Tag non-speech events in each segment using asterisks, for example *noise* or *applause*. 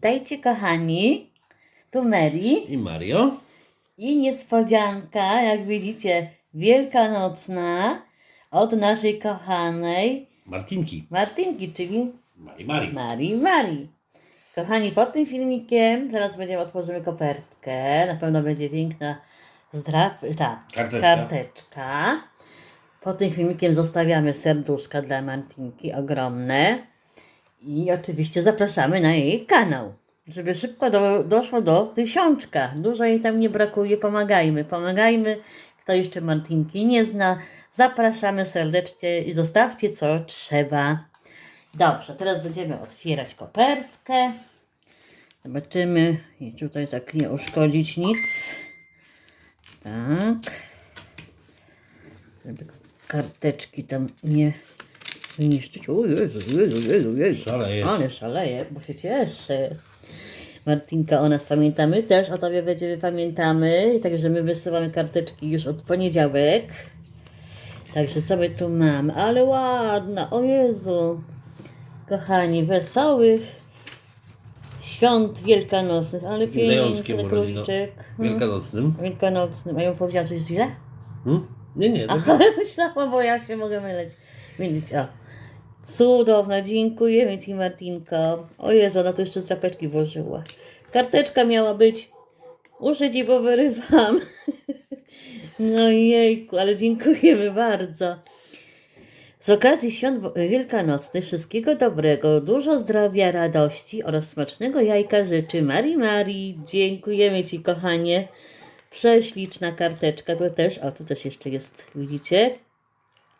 Witajcie kochani. Tu Mary I Mario. i niespodzianka, jak widzicie, wielkanocna od naszej kochanej Martinki. Martynki, czyli Mari Mari. Marii Marii. Kochani, pod tym filmikiem zaraz będziemy otworzymy kopertkę. Na pewno będzie piękna zdrap, ta, Karteczka. karteczka. Pod tym filmikiem zostawiamy serduszka dla Martinki, ogromne. I oczywiście zapraszamy na jej kanał, żeby szybko do, doszło do tysiączka. Dużo jej tam nie brakuje, pomagajmy, pomagajmy. Kto jeszcze Martinki nie zna, zapraszamy serdecznie i zostawcie co trzeba. Dobrze, teraz będziemy otwierać kopertkę. Zobaczymy. I tutaj tak nie uszkodzić nic. Tak. Żeby karteczki tam nie zniszczyć. O Jezu, Jezu, Jezu, Jezu. Szalejesz. Ale szaleję, bo się cieszę. Martinka o nas pamięta, my też o Tobie będziemy pamiętamy. Także my wysyłamy karteczki już od poniedziałek. Także co my tu mamy? Ale ładna, o Jezu. Kochani, wesołych świąt wielkanocnych, ale piękny króliczek. Wielkanocnym. Wielkanocnym. A ja powiedziałam coś źle? Hmm? Nie, nie. Aha, *laughs* myślałam, bo ja się mogę myleć. Mylić, o. Cudowna, dziękujemy Ci Martinko. O Jezu, ona tu jeszcze drapeczki włożyła. Karteczka miała być. Muszę Ci powyrywam. *laughs* No jejku, ale dziękujemy bardzo. Z okazji świąt wielkanocnych wszystkiego dobrego, dużo zdrowia, radości oraz smacznego jajka życzy Marii Marii. Dziękujemy Ci kochanie. Prześliczna karteczka, tu też, o tu też jeszcze jest, widzicie?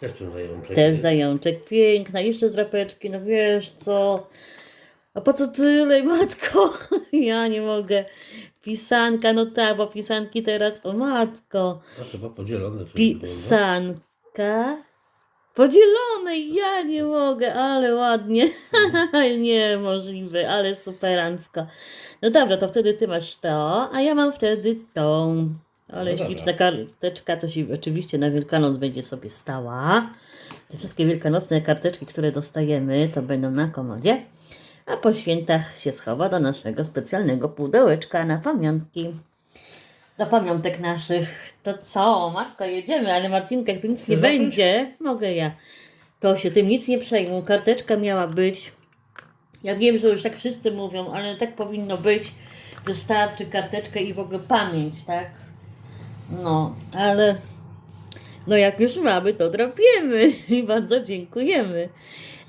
Też ten zajączek. Też jest. zajączek, piękna, jeszcze z rapeczki, no wiesz co? A po co tyle, *laughs* matko? Ja nie mogę. Pisanka, no tak, bo pisanki teraz, o matko. A chyba podzielone. no. Pisanka podzielonej, ja nie mogę, ale ładnie. *laughs* Niemożliwe, ale superancko. No dobra, to wtedy ty masz to, a ja mam wtedy tą. Ale No śliczna karteczka to się oczywiście na Wielkanoc będzie sobie stała. Te wszystkie wielkanocne karteczki, które dostajemy, to będą na komodzie. A po świętach się schowa do naszego specjalnego pudełeczka na pamiątki do pamiątek naszych. To co, matko, jedziemy, ale Martinka, jak tu nic nie Chcesz zacząć? będzie, mogę ja. To się tym nic nie przejmuj. Karteczka miała być. Ja wiem, że już tak wszyscy mówią, ale tak powinno być. Wystarczy karteczkę i w ogóle pamięć, tak? No, ale no jak już mamy, to drapiemy *laughs* i bardzo dziękujemy.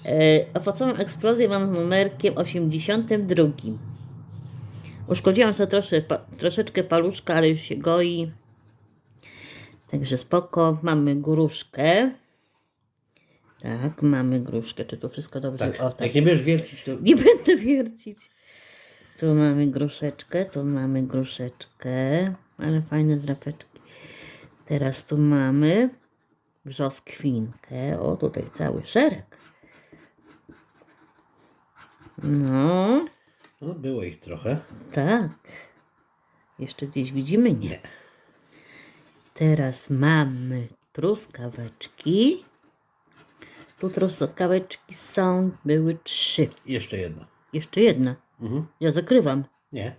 E, owocową eksplozję mam z numerkiem 82. Uszkodziłam sobie trosze, pa, troszeczkę paluszka, ale już się goi. Także spoko. Mamy gruszkę. Tak, mamy gruszkę. Czy tu wszystko dobrze? Tak. O, tak. Jak nie będziesz wiercić, to Nie będę wiercić. Tu mamy gruszeczkę, tu mamy gruszeczkę. Ale fajne zrapeczki. Teraz tu mamy brzoskwinkę. O, tutaj cały szereg. No. no, było ich trochę. Tak. Jeszcze gdzieś widzimy? Nie. Teraz mamy truskaweczki. Tu truskaweczki są, były trzy. Jeszcze jedno. Jeszcze jedna. Mhm. Ja zakrywam. Nie.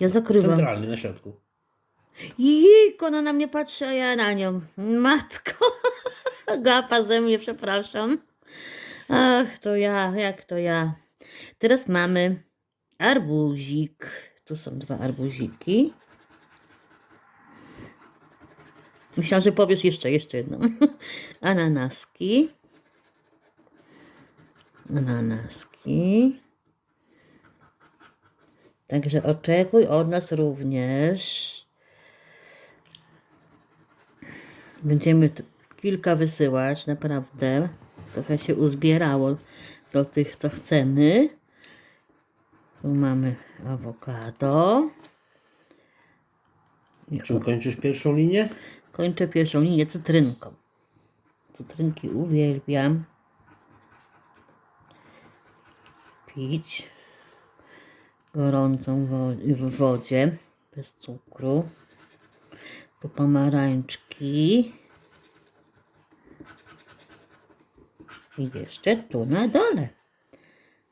Ja zakrywam. Centralny na środku. Jejku, ona na mnie patrzy, a ja na nią. Matko. *laughs* Gapa ze mnie, przepraszam. Ach, to ja, jak to ja. Teraz mamy arbuzik. Tu są dwa arbuziki. Myślałam, że powiesz jeszcze, jeszcze jedną. *laughs* Ananaski. Ananaski. Także oczekuj od nas również. Będziemy kilka wysyłać, naprawdę. Trochę się uzbierało do tych, co chcemy. Tu mamy awokado. I Czym kończysz pierwszą linię? Kończę pierwszą linię cytrynką. Cytrynki uwielbiam. Pić gorącą wo- w wodzie, bez cukru. Tu pomarańczki. I jeszcze tu na dole.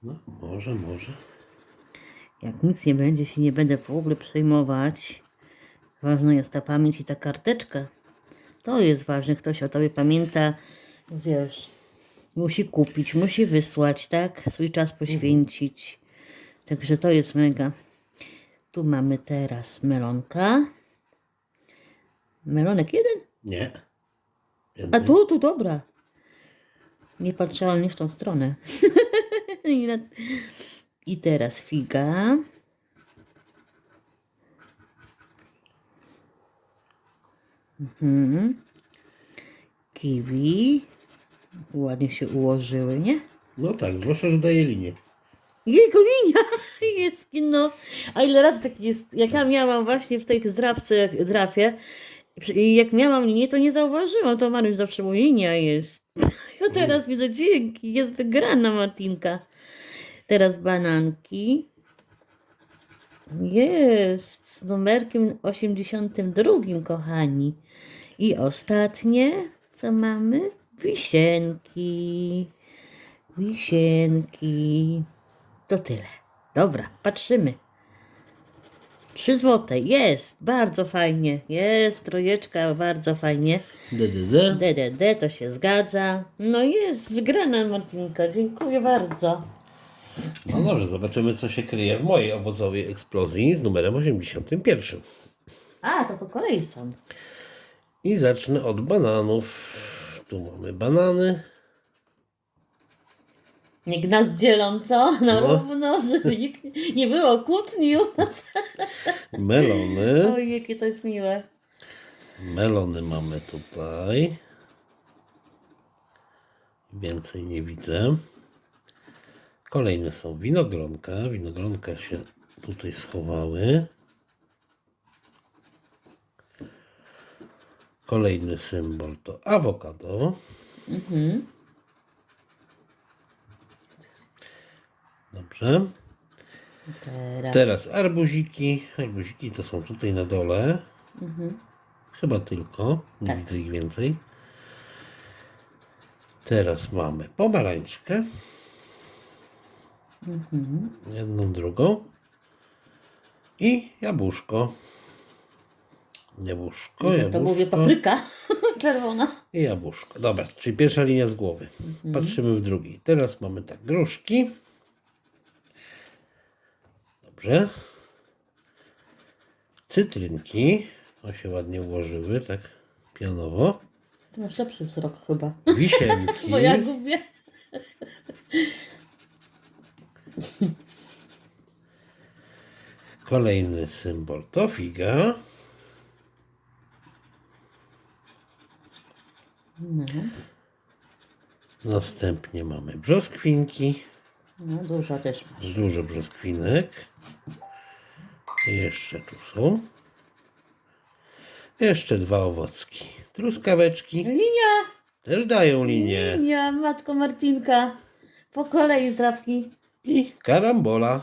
No, może, może. Jak nic nie będzie, się nie będę w ogóle przejmować. Ważna jest ta pamięć i ta karteczka. To jest ważne, ktoś o tobie pamięta, wiesz, musi kupić, musi wysłać, tak? Swój czas poświęcić. Także to jest mega. Tu mamy teraz melonka. Melonek jeden? Nie. A tu, tu, dobra. Nie patrzyłam nie w tą stronę. *laughs* I teraz figa. Mhm. Kiwi. Ładnie się ułożyły, nie? No tak, zwłaszcza, że daje linię. Jego linia *laughs* jest no. A ile razy tak jest, jak ja miałam właśnie w tej zdrawce, drafie, i jak miałam linię, to nie zauważyłam, to Maruś zawsze mówi, linia jest. *laughs* Ja teraz widzę, dzięki, jest wygrana Martinka. Teraz bananki. Jest, z numerkiem 82, kochani. I ostatnie, co mamy? Wisienki. Wisienki. To tyle. Dobra, patrzymy. Trzy złote. Jest. Bardzo fajnie. Jest. Trojeczka. Bardzo fajnie. DDD. DDD to się zgadza. No jest. Wygrana Martinka. Dziękuję bardzo. No dobrze, zobaczymy co się kryje w mojej owocowej eksplozji z numerem 81. A, to po kolei są. I zacznę od bananów. Tu mamy banany. Niech nas dzielą, co? *laughs* Na No. równo, żeby nikt nie było kłótni u nas. Melony. *laughs* Oj, jakie to jest miłe. Melony mamy tutaj. Więcej nie widzę. Kolejne są winogronka. Winogronka się tutaj schowały. Kolejny symbol to awokado. Mhm. Dobrze. Teraz. Teraz arbuziki. Arbuziki to są tutaj na dole. Chyba tylko. Nie Tak. widzę ich więcej. Teraz mamy pomarańczkę. Jedną, drugą. I jabłuszko. Jabłuszko, To jabłuszko mówię papryka *laughs* czerwona. i jabłuszko. Dobra, czyli pierwsza linia z głowy. Patrzymy w drugiej. Teraz mamy tak, gruszki. Dobrze. Cytrynki. O się ładnie ułożyły, tak pionowo. Ty masz lepszy wzrok chyba. Wisienki. *laughs* Bo ja gubię. Kolejny symbol to figa. No, Następnie mamy brzoskwinki. No dużo też masz. Dużo brzoskwinek. Jeszcze tu są. Jeszcze dwa owocki. Truskaweczki Linia! też dają linię. Linia, matko Martinka. Po kolei zdrawki. I karambola.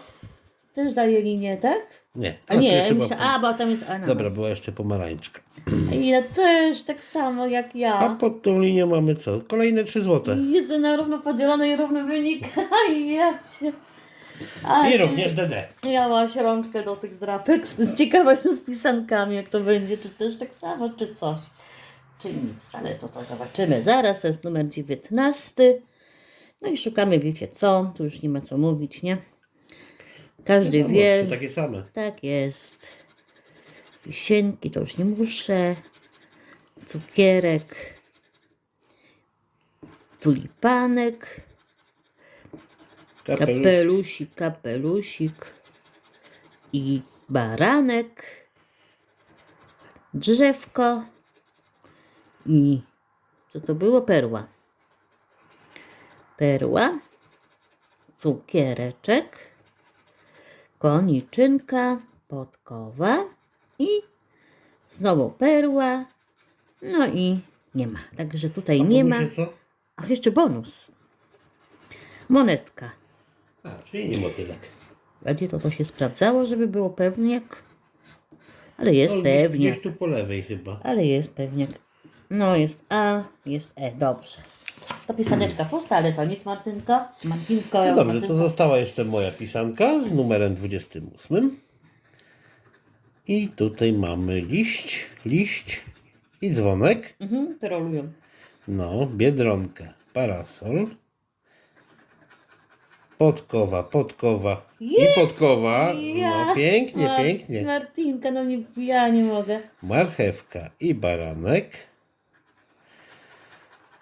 Też daje linię, tak? Nie, A nie, myślę, był- a bo tam jest ananas. Dobra, była jeszcze pomarańczka. *clears throat* Ja też tak samo jak A ja. pod tą linią mamy co? Kolejne 3 złote. Jest na równo podzielone i równy wynik. *laughs* Ja cię. Aj, I również DD. Miałaś rączkę do tych zdrapek. Ciekawa jestem z pisankami, jak to będzie. Czy też tak samo, czy coś. Czy nic, ale to to zobaczymy zaraz. To jest numer 19. No i szukamy, wiecie co? Tu już nie ma co mówić, nie? Każdy No, wie. takie same. Tak jest. Wisienki to już nie muszę. Cukierek. Tulipanek. Kapelusz. Kapelusik, kapelusik. I baranek. Drzewko. I co to było? Perła. Perła. Cukiereczek koniczynka, podkowa i znowu perła. No i nie ma. Także tutaj nie ma. co? Ach, jeszcze bonus. Monetka. A, czyli nie motylek. Bardziej to to się sprawdzało, żeby było pewniak. Ale jest No, gdzieś, pewniak. gdzieś tu po lewej chyba. Ale jest pewniak. No jest A, jest E. Dobrze. To pisaneczka pusta, ale to nic, Martynko. Martynko, No dobrze, to Martynko. została jeszcze moja pisanka z numerem 28. I tutaj mamy liść, liść i dzwonek. Mhm, to rolują. No, biedronka, parasol. Podkowa, podkowa i Jest! podkowa. Ja. No, pięknie, Mar- pięknie. Martynka, no nie, ja nie mogę. Marchewka i baranek.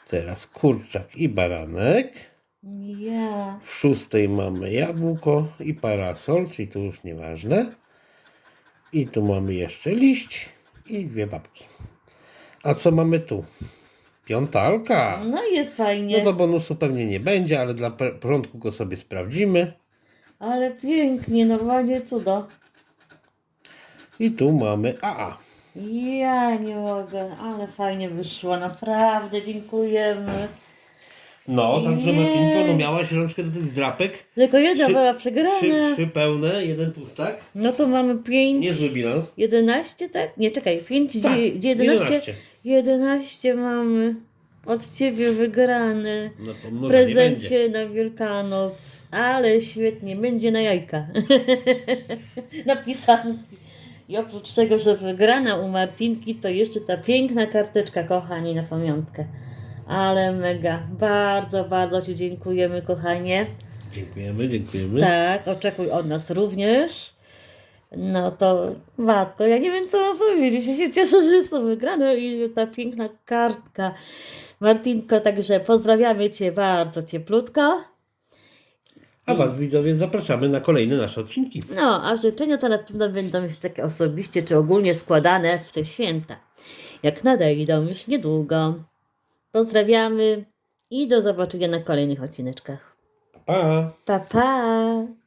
Teraz kurczak i baranek. Ja. W szóstej mamy jabłko i parasol, czyli to już nieważne. I tu mamy jeszcze liść i dwie babki. A co mamy tu? Piątalka. No jest fajnie. No to bonusu pewnie nie będzie, ale dla porządku go sobie sprawdzimy. Ale pięknie, normalnie cudo. I tu mamy AA. Ja nie mogę, ale fajnie wyszło, naprawdę dziękujemy. No, także Nie. Martinko, no miałaś rączkę do tych zdrapek. Tylko jedna Trzy- była Trzy, przegrana. trzy pełne, jeden pustak. No to mamy 5, Niezły bilans. 11, tak? Nie, czekaj, 5, Tak, 11, 11. 11 mamy od Ciebie wygrane. No to może W nie będzie. prezencie na Wielkanoc, ale świetnie, będzie na jajka. *laughs* Napisane. I oprócz tego, że wygrana u Martinki, to jeszcze ta piękna karteczka, kochani, na pamiątkę. Ale mega. Bardzo, bardzo Ci dziękujemy, kochanie. Dziękujemy, dziękujemy. Tak, oczekuj od nas również. No to matko, ja nie wiem co mam powiedzieć. Ja się cieszę, że jest to wygrane i ta piękna kartka. Martinko, także pozdrawiamy Cię bardzo cieplutko. A Was widzowie zapraszamy na kolejne nasze odcinki. No, a życzenia to na pewno będą już takie osobiście czy ogólnie składane w te święta. Jak nadejdą już niedługo. Pozdrawiamy i do zobaczenia na kolejnych odcineczkach. Pa! Pa, pa!